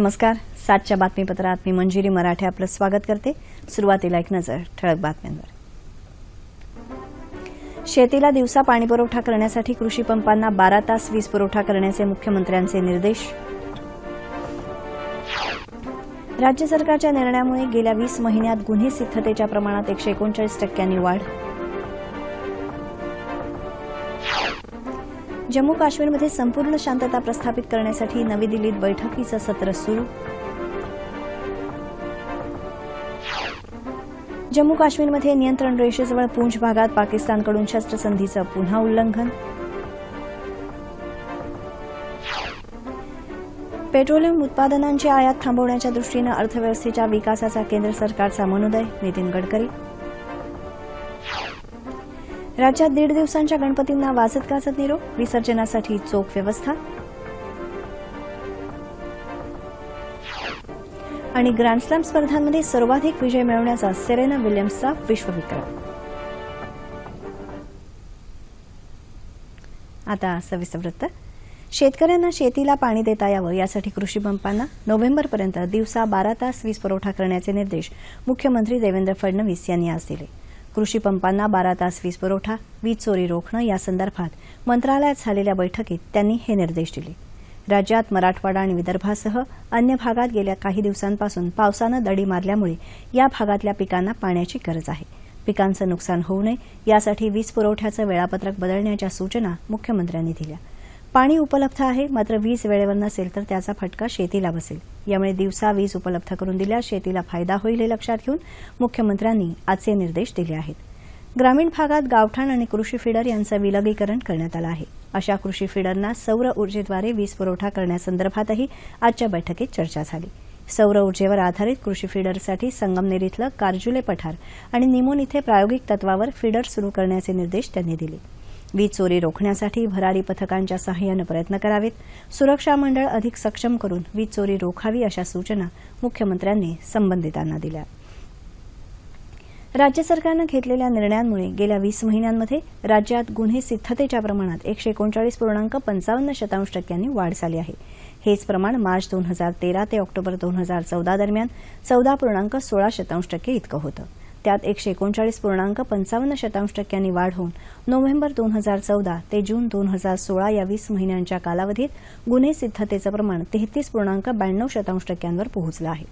नमस्कार. सातच्या बातमीपत्रात मी मंजिरी मराठे आपलं स्वागत करते. सुरुवातीला एक नजर ठळक बातम्यांवर. शेतीला दिवसा पाणीपुरवठा करण्यासाठी कृषी पंपांना बारा तास वीज पुरवठा करण्याचे मुख्यमंत्र्यांचे निर्देश. राज्य सरकारच्या निर्णयामुळे गेल्या वीस महिन्यात गुन्हे सिद्धतेच्या प्रमाणात एकशे एकोणचाळीस टक्क्यांनी वाढ जम्मू काश्मीरमध्ये संपूर्ण शांतता प्रस्थापित करण्यासाठी नवी दिल्लीत बैठकीचं सत्र सुरू. जम्मू काश्मीरमध्ये नियंत्रण रेषेजवळ पूंछ भागात पाकिस्तानकडून शस्त्रसंधीचं पुन्हा उल्लंघन. पेट्रोलियम उत्पादनांची आयात थांबवण्याच्या दृष्टीनं अर्थव्यवस्थेच्या विकासाचा केंद्र सरकारचा मनोदय नितीन गडकरी. राज्यात दीड दिवसांच्या गणपतींना वाजत गाजत निरोप विसर्जनासाठी चोख व्यवस्था. आणि ग्रँडस्लॅम स्पर्धांमध्ये सर्वाधिक विजय मिळवण्याचा सेरेना विल्यम्सचा विश्वविक्रम. आता सविस्तर वृत्त. शेतकऱ्यांना शेतीला पाणी देता यावं यासाठी कृषी पंपांना नोव्हेंबरपर्यंत दिवसा बारा तास वीज पुरवठा करण्याचे निर्देश मुख्यमंत्री देवेंद्र फडणवीस यांनी आज दिले. कृषी पंपांना बारा तास वीज पुरवठा वीज चोरी रोखणं यासंदर्भात मंत्रालयात झालेल्या बैठकीत त्यांनी हे निर्देश दिले. राज्यात मराठवाडा आणि विदर्भासह अन्य भागात गेल्या काही दिवसांपासून पावसानं दडी मारल्यामुळे या भागातल्या पिकांना पाण्याची गरज आहे. पिकांचं नुकसान होऊ नये यासाठी वीज पुरवठ्याचं वेळापत्रक बदलण्याच्या सूचना मुख्यमंत्र्यांनी दिल्या. पाणी उपलब्ध आहे मात्र वीज वेळेवर नसेल तर त्याचा फटका शेतीला बसेल. यामुळे दिवसा वीज उपलब्ध करून दिल्यास शेतीला फायदा होईल हे लक्षात घेऊन मुख्यमंत्र्यांनी आजचे निर्देश दिले आहेत. ग्रामीण भागात गावठाण आणि कृषी फिडर यांचं विलगीकरण करण्यात आलं आहे. अशा कृषी फिडरना सौर ऊर्जेद्वारे वीज पुरवठा करण्यासंदर्भातही आजच्या बैठकीत चर्चा झाली. सौर ऊर्जेवर आधारित कृषी फिडरसाठी संगमनेर इथलं कारजुले पठार आणि निमोन इथे प्रायोगिक तत्वावर फिडर सुरू करण्याचे निर्देश त्यांनी दिले. वीज चोरी रोखण्यासाठी भरारी पथकांच्या सहाय्यानं प्रयत्न करावेत. सुरक्षा मंडळ अधिक सक्षम करून वीज चोरी रोखावी अशा सूचना मुख्यमंत्र्यांनी संबंधितांना दिल्या. राज्य सरकारनं घेतलेल्या निर्णयांमुळे गेल्या वीस महिन्यांमध्ये राज्यात गुन्हे सिद्धतेच्या प्रमाणात एकशे एकोणचाळीस पूर्णांक पंचावन्न शतांश टक्क्यांनी वाढ झाली आहे. हेच प्रमाण मार्च दोन हजार तेरा ते ऑक्टोबर दोन हजार चौदा दरम्यान चौदा पूर्णांक सोळा शतांश टक्के इतकं होतं. त्यात एकशे एकोणचाळीस पूर्णांक पंचावन्न शतांश टक्क्यांनी वाढ होऊन नोव्हेंबर दोन हजार चौदा ते जून दोन हजार सोळा या वीस महिन्यांच्या कालावधीत गुन्हे सिद्धतेचं प्रमाण तेहतीस पूर्णांक ब्याण्णव शतांश टक्क्यांवर पोहोचलं आहे.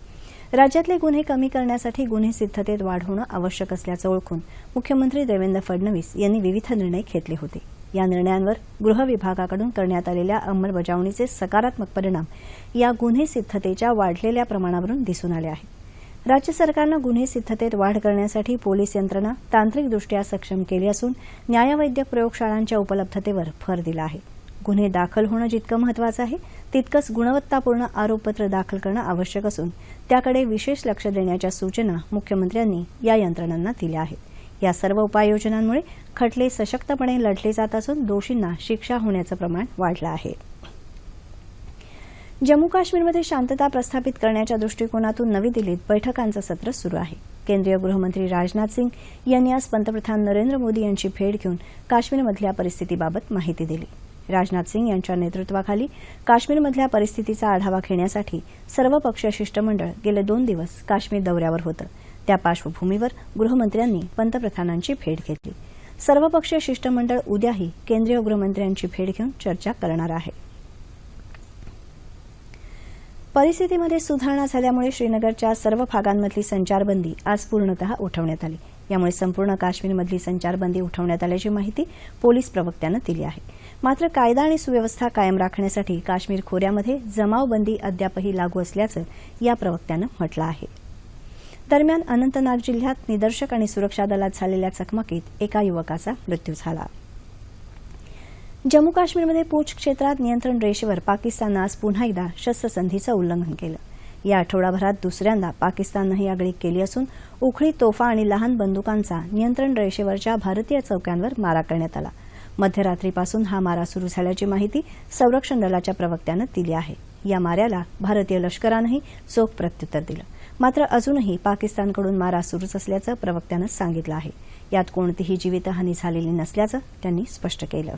राज्यातले गुन्हे कमी करण्यासाठी गुन्हे सिद्धतेत वाढ होणं आवश्यक असल्याचं ओळखून मुख्यमंत्री देवेंद्र फडणवीस यांनी विविध निर्णय घेतले होते. या निर्णयांवर गृह विभागाकडून करण्यात आलेल्या अंमलबजावणीचे सकारात्मक परिणाम या गुन्हे सिद्धतेच्या वाढलेल्या प्रमाणावरून दिसून आले आहेत. राज्य सरकारनं गुन्हे सिद्धतेत वाढ करण्यासाठी पोलीस यंत्रणा तांत्रिकदृष्ट्या सक्षम केली असून न्यायवैद्यक प्रयोगशाळांच्या उपलब्धतेवर भर दिला आहे. गुन्हे दाखल होणं जितकं महत्वाचं आहे तितकंच गुणवत्तापूर्ण आरोपपत्र दाखल करणं आवश्यक असून त्याकडे विशेष लक्ष देण्याच्या सूचना मुख्यमंत्र्यांनी या यंत्रणांना दिल्या आहेत. या सर्व उपाययोजनांमुळे खटले सशक्तपणे लढले जात असून दोषींना शिक्षा होण्याचं प्रमाण वाढलं आहे. जम्मू काश्मीरमध्ये शांतता प्रस्थापित करण्याच्या दृष्टिकोनातून नवी दिल्लीत बैठकांचं सत्र सुरू आहे. केंद्रीय गृहमंत्री राजनाथ सिंग यांनी आज पंतप्रधान नरेंद्र मोदी यांची भेट घेऊन काश्मीरमधल्या परिस्थितीबाबत माहिती दिली. राजनाथ सिंग यांच्या नेतृत्वाखाली काश्मीरमधल्या परिस्थितीचा आढावा घेण्यासाठी सर्वपक्षीय शिष्टमंडळ गेले दोन दिवस काश्मीर दौऱ्यावर होतं. त्या पार्श्वभूमीवर गृहमंत्र्यांनी पंतप्रधानांची भेट घेतली. सर्वपक्षीय शिष्टमंडळ उद्याही केंद्रीय गृहमंत्र्यांची भेट घेऊन चर्चा करणार आहे. परिस्थितीमध्ये सुधारणा झाल्यामुळे श्रीनगरच्या सर्व भागांमधली संचारबंदी आज पूर्णतः उठवण्यात आली. यामुळे संपूर्ण काश्मीरमधली संचारबंदी उठवण्यात आल्याची माहिती पोलीस प्रवक्त्यानं दिली आहे. मात्र कायदा आणि सुव्यवस्था कायम राखण्यासाठी काश्मीर खोऱ्यामध्ये जमावबंदी अद्यापही लागू असल्याचं या प्रवक्त्यानं म्हटलं आहे. दरम्यान अनंतनाग जिल्ह्यात निदर्शक आणि सुरक्षा दलात झालेल्या चकमकीत एका युवकाचा मृत्यू झाला. जम्मू काश्मीरमध्ये पूंछ क्षेत्रात नियंत्रण रेषेवर पाकिस्ताननं आज पुन्हा एकदा शस्त्रसंधीचं उल्लंघन केलं. या आठवडाभरात दुसऱ्यांदा पाकिस्ताननं ही आगळीक केली असून उखळी तोफा आणि लहान बंदुकांचा नियंत्रण रेषेवरच्या भारतीय चौक्यांवर मारा करण्यात आला. मध्यरात्रीपासून हा मारा सुरू झाल्याची माहिती संरक्षण दलाच्या प्रवक्त्यानं दिली आहे. या माऱ्याला भारतीय लष्करानंही चोख प्रत्युत्तर दिलं. मात्र अजूनही पाकिस्तानकडून मारा सुरूच असल्याचं प्रवक्त्यानं सांगितलं आहे. यात कोणतीही जीवितहानी झालेली नसल्याचं त्यांनी स्पष्ट केलं.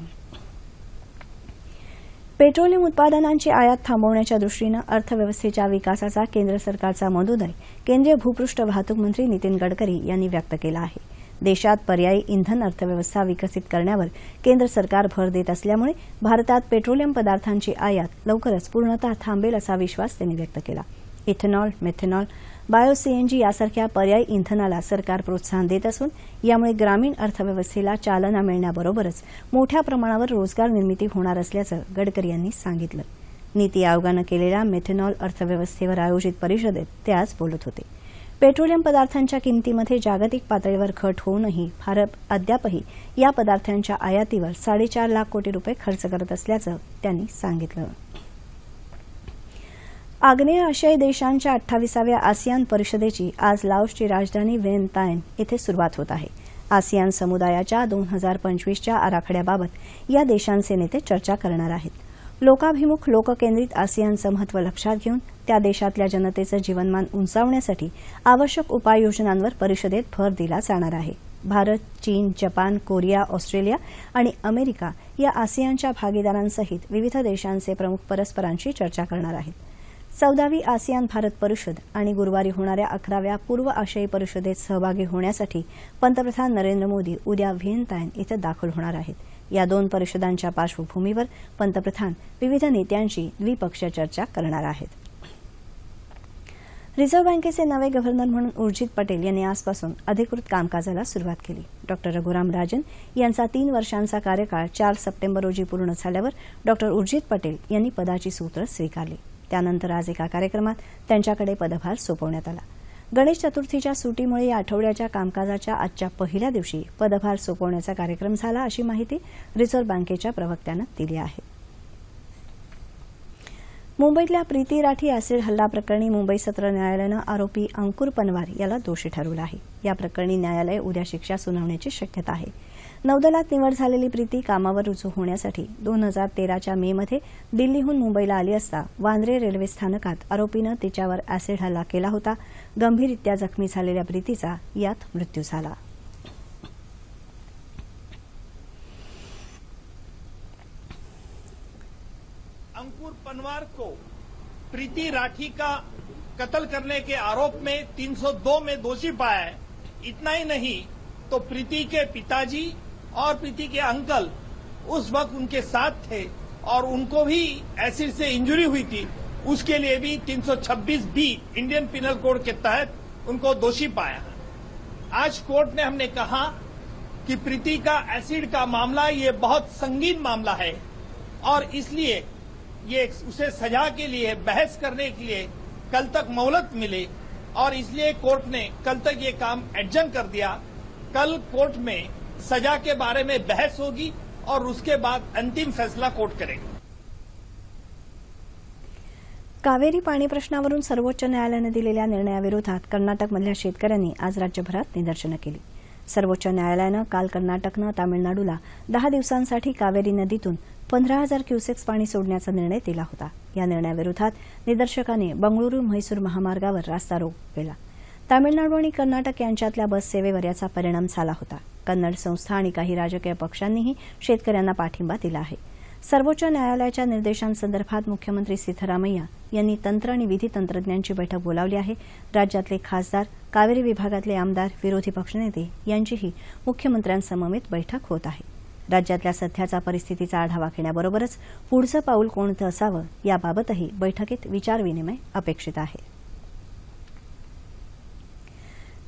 पेट्रोलियम उत्पादनांची आयात थांबवण्याच्या दृष्टीनं अर्थव्यवस्थेच्या विकासाचा केंद्र सरकारचा मनोदय केंद्रीय भूपृष्ठ वाहतूक मंत्री नितीन गडकरी यांनी व्यक्त केला आहे. देशात पर्यायी इंधन अर्थव्यवस्था विकसित करण्यावर केंद्र सरकार भर देत असल्यामुळे भारतात पेट्रोलियम पदार्थांची आयात लवकरच पूर्णतः थांबेल असा विश्वास त्यांनी व्यक्त केला. इथेनॉल मेथेनॉल बायो सीएनजी यासारख्या पर्यायी इंधनाला सरकार प्रोत्साहन देत असून यामुळे ग्रामीण अर्थव्यवस्थेला चालना मिळण्याबरोबरच मोठ्या प्रमाणावर रोजगार निर्मिती होणार असल्याचं गडकरी यांनी सांगितलं. नीती आयोगानं केलेल्या मेथेनॉल अर्थव्यवस्थेवर आयोजित परिषदेत ते आज बोलत होते. पेट्रोलियम पदार्थांच्या किमतीमध्ये जागतिक पातळीवर घट होऊनही भारत अद्यापही या पदार्थांच्या आयातीवर साडेचार लाख कोटी रुपये खर्च करत असल्याचं त्यांनी सांगितलं. आग्नेय आशियाई देशांच्या अठ्ठावीसाव्या आसियान परिषदेची आज लाओसची राजधानी वेनतायन इथे सुरुवात होत आहे. आसियान समुदायाच्या दोन हजार पंचवीसच्या आराखड्याबाबत या देशांचे नेते चर्चा करणार आहेत. लोकाभिमुख लोककेंद्रित आसियानचं महत्त्व लक्षात घेऊन त्या देशातल्या जनतेचं जीवनमान उंचावण्यासाठी आवश्यक उपाययोजनांवर परिषदेत भर दिला जाणार आहे. भारत चीन जपान कोरिया ऑस्ट्रेलिया आणि अमेरिका या आसियानच्या भागीदारांसहित विविध देशांचे प्रमुख परस्परांशी चर्चा करणार आहेत. चौदावी आसियान भारत परिषद आणि गुरुवारी होणाऱ्या अकराव्या पूर्व आशियाई परिषदेत सहभागी होण्यासाठी पंतप्रधान नरेंद्र मोदी उद्या व्हिएनतायन इथं दाखल होणार आहेत. या दोन परिषदांच्या पार्श्वभूमीवर पंतप्रधान विविध नेत्यांशी द्विपक्षीय चर्चा करणार आहेत. रिझर्व्ह बँकेचे नवे गव्हर्नर म्हणून उर्जित पटेल यांनी आजपासून अधिकृत कामकाजाला सुरुवात केली. डॉक्टर रघुराम राजन यांचा तीन वर्षांचा कार्यकाळ चार सप्टेंबर रोजी पूर्ण झाल्यावर डॉक्टर उर्जित पटेल यांनी पदाची सूत्र स्वीकारली. त्यानंतर आज एका कार्यक्रमात त्यांच्याकडे पदभार सोपवण्यात आला. गणेश चतुर्थीच्या सुटीमुळे या आठवड्याच्या कामकाजाच्या आजच्या पहिल्या दिवशी पदभार सोपवण्याचा कार्यक्रम झाला अशी माहिती रिझर्व्ह बँकेच्या प्रवक्त्यानं दिली आहे. मुंबईतल्या प्रीती राठी अॅसिड हल्ला प्रकरणी मुंबई सत्र न्यायालयानं आरोपी अंकुर पनवार याला दोषी ठरवलं आहे. या प्रकरणी न्यायालय उद्या शिक्षा सुनावण्याची शक्यता आहे. नौदलात निवड झालेली प्रीती कामावर रुजू होण्यासाठी दोन हजार तेराच्या मेमध्ये दिल्लीहून मुंबईला आली असता वांद्रे रेल्वे स्थानकात आरोपीनं तिच्यावर अॅसिड हल्ला केला होता. गंभीररित्या जखमी झालेल्या प्रीतीचा यात मृत्यू झाला. अंकुर पनवार को प्रीति राठी का कत्ल करने के आरोप में 302 में दोषी पाया है। इतना ही नहीं तो प्रीति के पिताजी और प्रीति के अंकल उस वक्त उनके साथ थे और उनको भी एसिड से इंजरी हुई थी। उसके लिए भी 326 बी इंडियन पिनल कोड के तहत उनको दोषी पाया आज कोर्ट ने हमने कहा कि प्रीति का एसिड का मामला ये बहुत संगीन मामला है और इसलिए ये उसे सजा के लिए, बहस करने के लिए कल तक मोहलत मिले और इसलिए कोर्ट ने कल तक ये काम एडजन कर दिया। कल कोर्ट में सजा के बारे में बहस होगी और उसके बाद अंतिम फैसला कोर्ट करेगा। कावेरी पाणी प्रश्नावरून सर्वोच्च न्यायालयानं दिलेल्या निर्णयाविरोधात कर्नाटकमधल्या शेतकऱ्यांनी आज राज्यभरात निदर्शनं केली. सर्वोच्च न्यायालयानं काल कर्नाटकनं तामिळनाडूला दहा दिवसांसाठी कावेरी नदीतून पंधरा हजार क्युसेक्स पाणी सोडण्याचा निर्णय दिला होता. या निर्णयाविरोधात निदर्शकांनी बंगळुरू म्हैसूर महामार्गावर रास्ता रोप केला. तामिळनाडू आणि कर्नाटक यांच्यातल्या बस सेवेवर याचा परिणाम झाला होता. कन्नड संस्था आणि काही राजकीय पक्षांनीही शेतकऱ्यांना पाठिंबा दिला आहे. सर्वोच्च न्यायालयाच्या निर्देशांसंदर्भात मुख्यमंत्री सिद्धरामय्या यांनी तंत्र आणि विधी तंत्रज्ञांची बैठक बोलावली आहे. राज्यातले खासदार कावेरी विभागातले आमदार विरोधी पक्षनेते यांचीही मुख्यमंत्र्यांसमवेत बैठक होत आहे. राज्यातल्या सध्याचा परिस्थितीचा आढावा घेण्याबरोबरच पुढचं पाऊल कोणतं असावं याबाबतही बैठकीत विचारविनिमय अपेक्षित आहे.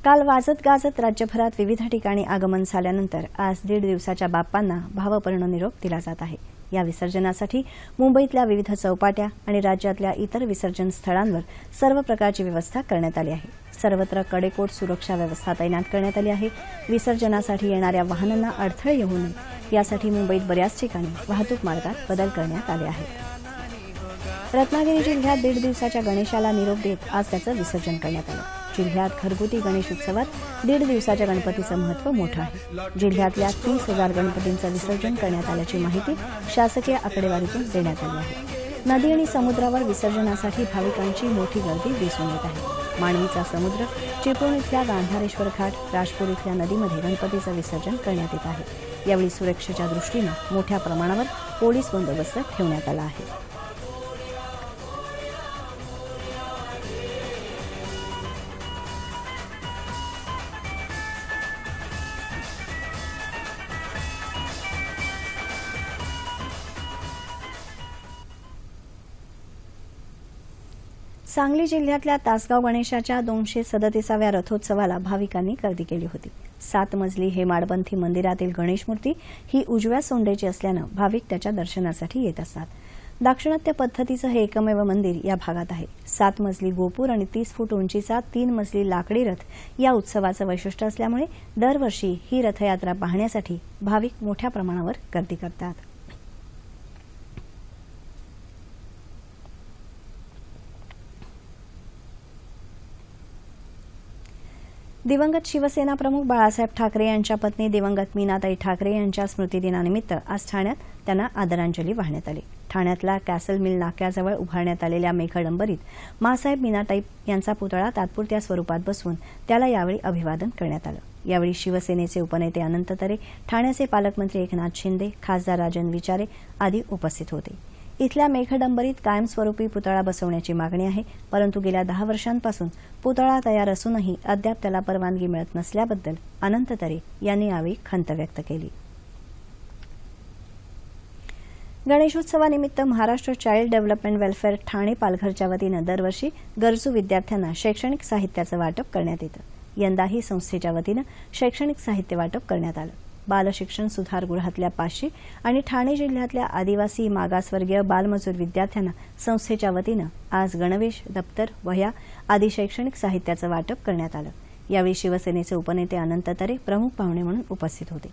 काल वाजत गाजत राज्यभरात विविध ठिकाणी आगमन झाल्यानंतर आज दीड दिवसाच्या बाप्पांना भावपूर्ण निरोप दिला जात आहे. या विसर्जनासाठी मुंबईतल्या विविध चौपाट्या आणि राज्यातल्या इतर विसर्जन स्थळांवर सर्व प्रकारची व्यवस्था करण्यात आली आहे. सर्वत्र कडेकोट सुरक्षा व्यवस्था तैनात करण्यात आली आहे. विसर्जनासाठी येणाऱ्या वाहनांना अडथळे येऊ नये. यासाठी मुंबईत बऱ्याच ठिकाणी वाहतूक मार्गात बदल करण्यात आले आहेत. रत्नागिरी जिल्ह्यात दीड दिवसाच्या गणेशाला निरोप देत आज त्याचं विसर्जन करण्यात आलं. जिल्ह्यात घरगुती गणेश उत्सवात दीड दिवसाच्या गणपतीचं महत्त्व मोठं आहे. जिल्ह्यातल्या तीस हजार गणपतींचं विसर्जन करण्यात आल्याची माहिती शासकीय आकडेवारीतून देण्यात आली आहे. नदी आणि समुद्रावर विसर्जनासाठी भाविकांची मोठी गर्दी दिसून येत आहे. मांडवीचा समुद्र चिपळूण इथल्या गांधारेश्वर घाट राजपूर इथल्या नदीमध्ये गणपतीचं विसर्जन करण्यात येत आहे. यावेळी सुरक्षेच्या दृष्टीनं मोठ्या प्रमाणावर पोलीस बंदोबस्त ठेवण्यात आला आहे. सांगली जिल्ह्यातल्या तासगाव गणेशाच्या दोनशे सदतीसाव्या रथोत्सवाला भाविकांनी गर्दी केली होती. सात मजली हे माडबंथी मंदिरातील गणेश मूर्ती ही उजव्या सोंडेची असल्यानं भाविक त्याच्या दर्शनासाठी येत असतात. दाक्षिणात्य पद्धतीचं हे एकमेव मंदिर या भागात आहे. सात मजली गोपूर आणि तीस फूट उंचीचा तीन मजली लाकडी रथ या उत्सवाचं वैशिष्ट्य असल्यामुळे दरवर्षी ही रथयात्रा पाहण्यासाठी भाविक मोठ्या प्रमाणावर गर्दी करतात. दिवंगत शिवसेना प्रमुख बाळासाहेब ठाकरे यांच्या पत्नी दिवंगत मीनाताई ठाकरे यांच्या स्मृतिदिनानिमित्त आज ठाण्यात त्यांना आदरांजली वाहण्यात आली. ठाण्यातल्या कॅसल मिल नाक्याजवळ उभारण्यात आलेल्या मेघडंबरीत मासाहेब मीनाताई यांचा पुतळा तात्पुरत्या स्वरूपात बसवून त्याला यावेळी अभिवादन करण्यात आलं. यावेळी शिवसेनेचे उपनेते अनंत तरे ठाण्याचे पालकमंत्री एकनाथ शिंदे खासदार राजन विचारे आदी उपस्थित होते. इथल्या मेघडंबरीत कायमस्वरूपी पुतळा बसवण्याची मागणी आहे परंतु गेल्या दहा वर्षांपासून पुतळा तयार असूनही अद्याप त्याला परवानगी मिळत नसल्याबद्दल अनंत तरे यांनी यावेळी खंत व्यक्त केली. गणेशोत्सवानिमित्त Maharashtra child development welfare Thane पालघरच्या वतीनं दरवर्षी गरजू विद्यार्थ्यांना शैक्षणिक साहित्याचं वाटप करण्यात येतं. यंदाही संस्थेच्या वतीनं शैक्षणिक साहित्य वाटप करण्यात आलं. बालशिक्षण सुधारगृहातल्या पाचशे आणि ठाणे जिल्ह्यातल्या आदिवासी मागासवर्गीय बालमजूर विद्यार्थ्यांना संस्थेच्या वतीनं आज गणवेश दप्तर वह्या आदी शैक्षणिक साहित्याचं वाटप करण्यात आलं. यावेळी शिवसेनेचे उपनेते अनंत तरे प्रमुख पाहुणे म्हणून उपस्थित होते.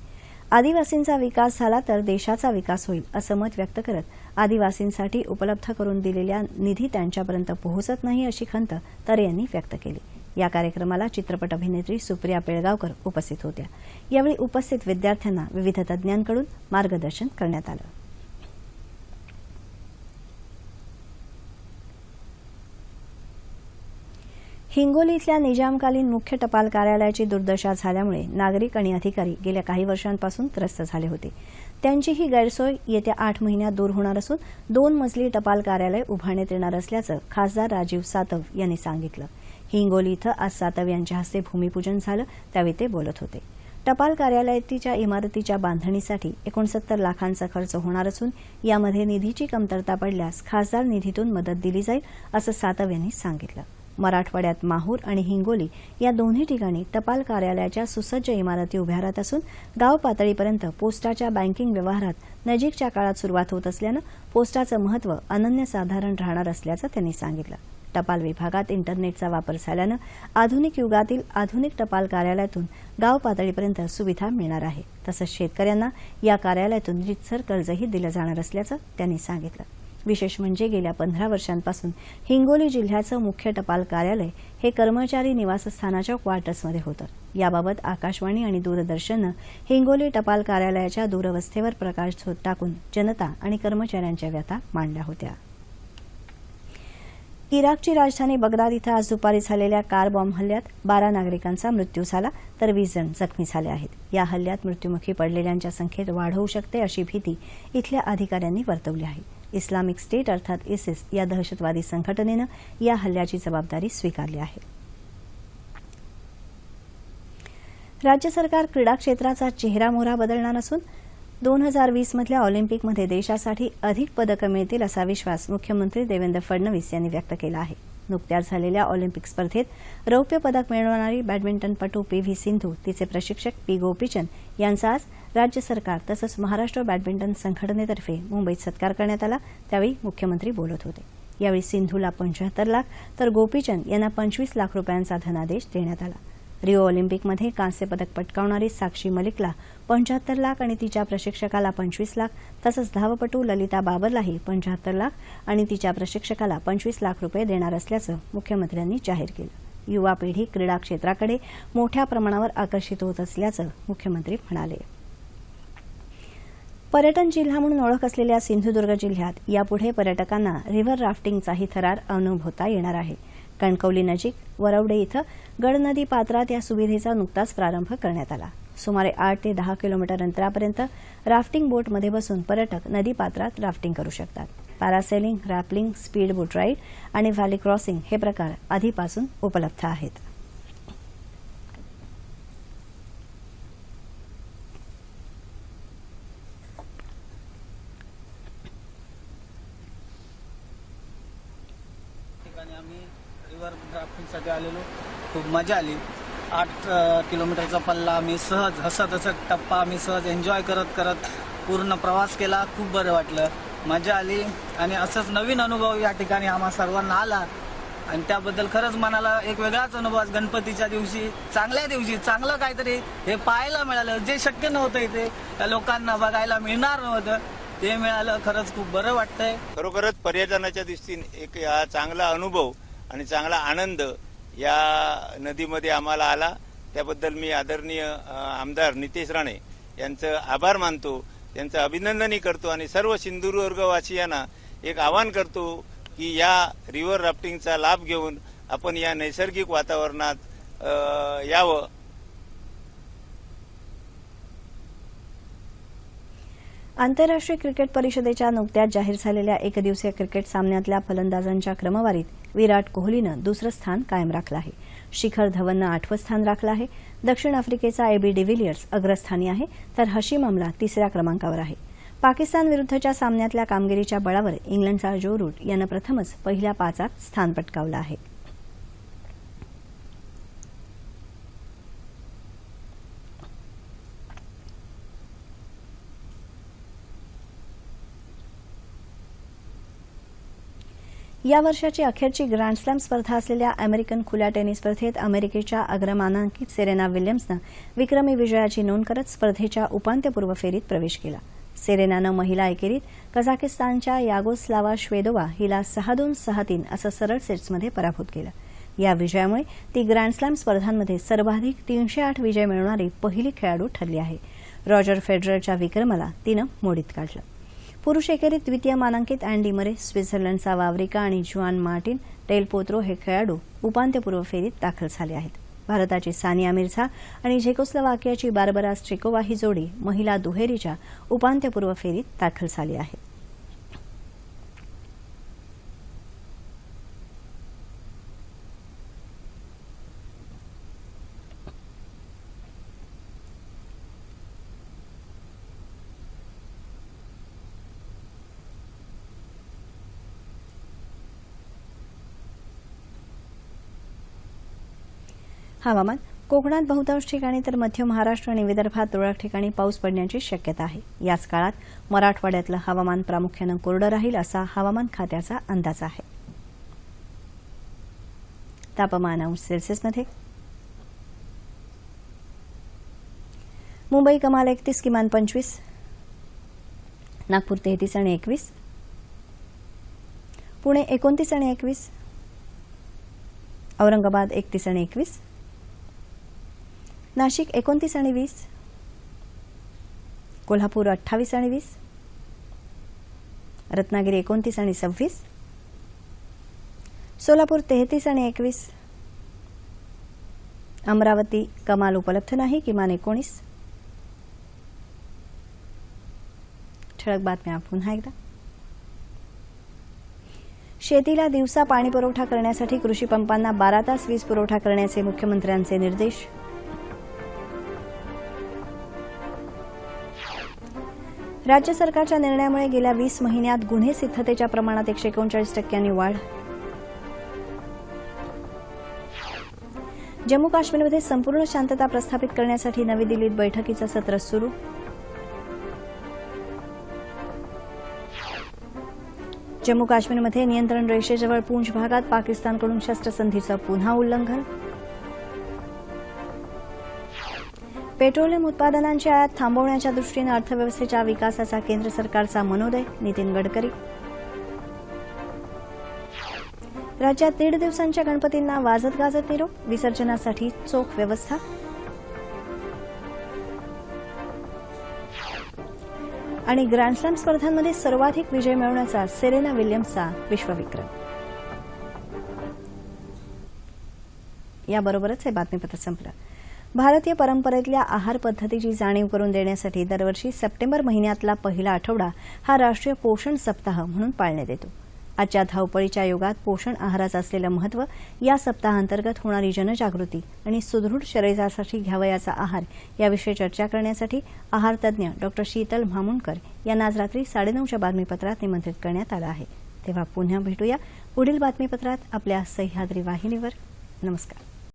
आदिवासींचा विकास झाला तर देशाचा विकास होईल असं मत व्यक्त करत आदिवासींसाठी उपलब्ध करून दिलेल्या निधी त्यांच्यापर्यंत पोहोचत नाही अशी खंत तरे यांनी व्यक्त केली. या कार्यक्रमाला चित्रपट अभिनेत्री सुप्रिया पिळगावकर उपस्थित होत्या. यावेळी उपस्थित विद्यार्थ्यांना विविध तज्ज्ञांकडून मार्गदर्शन करण्यात आलं. हिंगोली इथल्या निजामकालीन मुख्य टपाल कार्यालयाची दुर्दशा झाल्यामुळे नागरिक आणि अधिकारी गेल्या काही वर्षांपासून त्रस्त झाले होते. त्यांची ही गैरसोय येत्या आठ महिन्यात दूर होणार असून दोन मजली टपाल कार्यालय उभारण्यात येणार असल्याचं खासदार राजीव सातव यांनी सांगितलं. हिंगोली इथं आज सातव यांच्या हस्ते भूमिपूजन झालं. त्यावेळी ते बोलत होते. टपाल कार्यालयातीच्या इमारतीच्या बांधणीसाठी एकोणसत्तर लाखांचा खर्च होणार असून यामध्ये निधीची कमतरता पडल्यास खासदार निधीतून मदत दिली जाईल असं सातव यांनी सांगितलं. मराठवाड्यात माहूर आणि हिंगोली या दोन्ही ठिकाणी टपाल कार्यालयाच्या सुसज्ज इमारती उभ्या राहत असून गाव पातळीपर्यंत पोस्टाच्या बँकिंग व्यवहारात नजीकच्या काळात सुरुवात होत असल्यानं पोस्टाचं महत्त्व अनन्यसाधारण राहणार असल्याचं त्यांनी सांगितलं. टपाल विभागात इंटरनेटचा वापर झाल्यानं आधुनिक युगातील आधुनिक टपाल कार्यालयातून गाव पातळीपर्यंत सुविधा मिळणार आहे. तसंच शेतकऱ्यांना या कार्यालयातून रितसर कर्जही दिलं जाणार असल्याचं त्यांनी सांगितलं. विशेष म्हणजे गेल्या पंधरा वर्षांपासून हिंगोली जिल्ह्याचं मुख्य टपाल कार्यालय हे कर्मचारी निवासस्थानाच्या क्वार्टर्समध्ये होतं. याबाबत आकाशवाणी आणि दूरदर्शननं हिंगोली टपाल कार्यालयाच्या दूरवस्थेवर प्रकाश टाकून जनता आणि कर्मचाऱ्यांच्या व्यथा मांडल्या होत्या. इराकची राजधानी बगदाद इथं आज दुपारी झालेल्या कार बॉम्ब हल्ल्यात बारा नागरिकांचा मृत्यू झाला तर वीस जण जखमी झाले आहेत. या हल्ल्यात मृत्युमुखी पडलेल्यांच्या संख्येत वाढ होऊ शकते अशी भीती इथल्या अधिकाऱ्यांनी वर्तवली आहे. इस्लामिक स्टेट अर्थात इसिस या दहशतवादी संघटनेनं या हल्ल्याची जबाबदारी स्वीकारली आहे. राज्य सरकार क्रीडा क्षेत्राचा चेहरामोहरा बदलणार असून दोन हजार वीसमधल्या ऑलिम्पिकमध्ये देशासाठी अधिक पदकं मिळतील असा विश्वास मुख्यमंत्री देवेंद्र फडणवीस यांनी व्यक्त केला आहे. नुकत्याच झालेल्या ऑलिम्पिक स्पर्धेत रौप्य पदक मिळवणारी बॅडमिंटनपटू पी व्ही सिंधू तिचे प्रशिक्षक पी गोपीचंद यांचा आज राज्य सरकार तसंच महाराष्ट्र बॅडमिंटन संघटनेतर्फे मुंबईत सत्कार करण्यात आला. त्यावेळी मुख्यमंत्री बोलत होते. यावेळी सिंधूला पंच्याहत्तर लाख तर गोपीचंद यांना पंचवीस लाख रुपयांचा धनादेश देण्यात आला. रिओ ऑलिम्पिकमध्ये कांस्य पदक पटकावणारी साक्षी मलिकला पंच्याहत्तर लाख आणि तिच्या प्रशिक्षकाला पंचवीस लाख तसंच धावपटू ललिता बाबरलाही पंच्याहत्तर लाख आणि तिच्या प्रशिक्षकाला पंचवीस लाख रुपये देणार असल्याचं मुख्यमंत्र्यांनी जाहीर केलं. युवा पिढी क्रीडा क्षेत्राकडे मोठ्या प्रमाणावर आकर्षित होत असल्याचं मुख्यमंत्री म्हणाले. पर्यटन जिल्हा म्हणून ओळख असलेल्या सिंधुदुर्ग जिल्ह्यात यापुढे पर्यटकांना रिव्हर राफ्टिंगचाही थरार अनुभवता येणार आहे. कणकवली नजीक वरवडे इथं गड नदी पात्रात या सुविधेचा नुकताच प्रारंभ करण्यात आला. सुमारे आठ ते दहा किलोमीटर अंतरापर्यंत राफ्टिंग बोटमध्ये बसून पर्यटक नदी पात्रात राफ्टिंग करू शकतात. Parasailing rappelling speed boat ride आणि व्हॅली क्रॉसिंग हे प्रकार आधीपासून उपलब्ध आहेत. आम्ही रिव्हर ड्राफ्टिंगसाठी आलेलो. खूप मजा आली. आठ किलोमीटरचा पल्ला आम्ही सहज हसत हसत टप्पा आम्ही सहज एन्जॉय करत करत पूर्ण प्रवास केला. खूप बरं वाटलं. मजा आली. आणि असंच नवीन अनुभव या ठिकाणी आम्हा सर्वांना आला. आणि त्याबद्दल खरंच मनाला एक वेगळाच अनुभव आज गणपतीच्या दिवशी चांगल्या दिवशी चांगलं काहीतरी हे पाहायला मिळालं. जे शक्य नव्हतं इथे त्या लोकांना बघायला मिळणार नव्हतं. ते मिळालं. खरंच खूप बरं वाटतंय. खरोखरच पर्यटनाच्या दृष्टीने एक हा चांगला अनुभव. आणि चांगला आनंद या नदीमध्ये आम्हाला आला. त्याबद्दल मी आदरणीय आमदार नितेश राणे यांचं आभार मानतो. त्यांचं अभिनंदनही करतो आणि सर्व सिंधुदुर्गवासियांना एक आवाहन करतो की या रिव्हर राफ्टिंगचा लाभ घेऊन आपण या नैसर्गिक वातावरणात यावं. आंतरराष्ट्रीय क्रिकेट परिषदेच्या नुकत्याच जाहीर झालेल्या एकदिवसीय क्रिकेट सामन्यातल्या फलंदाजांच्या क्रमवारीत विराट कोहलीनं दुसरं स्थान कायम राखलं आहे. शिखर धवननं आठवं स्थान राखलं आहे. दक्षिण आफ्रिकेचा एबी डिव्हिलियर्स अग्रस्थानी आहे तर हशीम अमला तिसऱ्या क्रमांकावर आहे. पाकिस्तान विरुद्धच्या सामन्यातल्या कामगिरीच्या बळावर इंग्लंडचा जो रूट यानं प्रथमच पहिल्या पाचात स्थान पटकावलं आहे. या वर्षाची अखेरची ग्रँडस्लॅम स्पर्धा असलेल्या अमेरिकन खुल्या टेनिस स्पर्धेत अमेरिकेच्या अग्रमानांकित सेरेना विल्यम्सनं विक्रमी विजयाची नोंद करत स्पर्धेच्या उपांत्यपूर्व फेरीत प्रवेश केला. सेरेनानं महिला एकेरीत कझाकिस्तानच्या यागोस्लावा श्वेदोवा हिला सहा दोन सहा तीन असं सरळ सेट्समध्ये पराभूत केलं. या विजयामुळे ती ग्रँडस्लॅम स्पर्धांमध्ये सर्वाधिक तीनशे आठ विजय मिळवणारी पहिली खेळाडू ठरली आहे. रॉजर फेडररच्या विक्रमाला तिनं मोडीत काढलं. पुरुष एकेरीत द्वितीय मानांकित अँडी मरे स्वित्झर्लंडचा वावरिका आणि जुआन मार्टिन डेल पोत्रो हे खेळाडू उपांत्यपूर्व फेरीत दाखल झाले आहेत. भारताची सानिया मिर्झा आणि झेकोस्लोवाकियाची बार्बरा स्ट्रिकोवा ही जोडी महिला दुहेरीच्या उपांत्यपूर्व फेरीत दाखल झाली आहे. हवामान. कोकणात बहुतांश ठिकाणी तर मध्य महाराष्ट्र आणि विदर्भात तुरळक ठिकाणी पाऊस पडण्याची शक्यता आहे. याच काळात मराठवाड्यातलं हवामान प्रामुख्यानं कोरडं राहील असा हवामान खात्याचा अंदाज आहे. तापमान अंश सेल्सिअसमध्ये मुंबई कमाल एकतीस किमान पंचवीस. नागपूर तेहतीस आणि एकवीस. पुणे एकोणतीस आणि एकवीस. औरंगाबाद एकतीस आणि एकवीस. नाशिक एकोणतीस आणि वीस. कोल्हापूर अठ्ठावीस आणि वीस. रत्नागिरी एकोणतीस आणि सव्वीस. सोलापूर तेहतीस आणि एकवीस. अमरावती कमाल उपलब्ध नाही किमान एकोणीस. ठळक बातम्या पुन्हा एकदा. शेतीला दिवसा पाणी पुरवठा करण्यासाठी कृषी पंपांना बारा तास वीज पुरवठा करण्याचे मुख्यमंत्र्यांचे निर्देश. राज्य सरकारच्या निर्णयामुळे गेल्या वीस महिन्यात गुन्हे सिद्धतेच्या प्रमाणात एकशे एकोणचाळीस टक्क्यांनी वाढ. जम्मू काश्मीरमध्ये संपूर्ण शांतता प्रस्थापित करण्यासाठी नवी दिल्लीत बैठकीचं सत्र सुरू. जम्मू काश्मीरमध्ये नियंत्रण रेषेजवळ पूंछ भागात पाकिस्तानकडून शस्त्रसंधीचं पुन्हा उल्लंघन. पेट्रोलियम उत्पादनांची आयात थांबवण्याच्या दृष्टीनं अर्थव्यवस्थेच्या विकासाचा केंद्र सरकारचा मनोदय नितीन गडकरी. राज्यात दीड दिवसांच्या गणपतींना वाजत गाजत निरोप विसर्जनासाठी चोख व्यवस्था. आणि ग्रँडस्लॅम स्पर्धांमध्ये सर्वाधिक विजय मिळवण्याचा सेरेना विल्यम्सचा विश्वविक्रम. याबरोबरच हे बातमीपत्र संपलं. भारतीय परंपरेतल्या आहार पद्धतीची जाणीव करून देण्यासाठी दरवर्षी सप्टेंबर महिन्यातला पहिला आठवडा हा राष्ट्रीय पोषण सप्ताह म्हणून पाळण्यात येतो. आजच्या धावपळीच्या युगात पोषण आहाराचं असलेलं महत्त्व या सप्ताहांतर्गत होणारी जनजागृती आणि सुदृढ शरीरासाठी घ्यावयाचा आहार याविषयी चर्चा करण्यासाठी आहार तज्ज्ञ डॉक्टर शीतल भामुणकर यांना आज रात्री साडेनऊच्या बातमीपत्रात निमंत्रित करण्यात आलं आहे. तेव्हा पुन्हा भेटूया पुढील बातमीपत्रात आपल्या सह्याद्री वाहिनीवर. नमस्कार.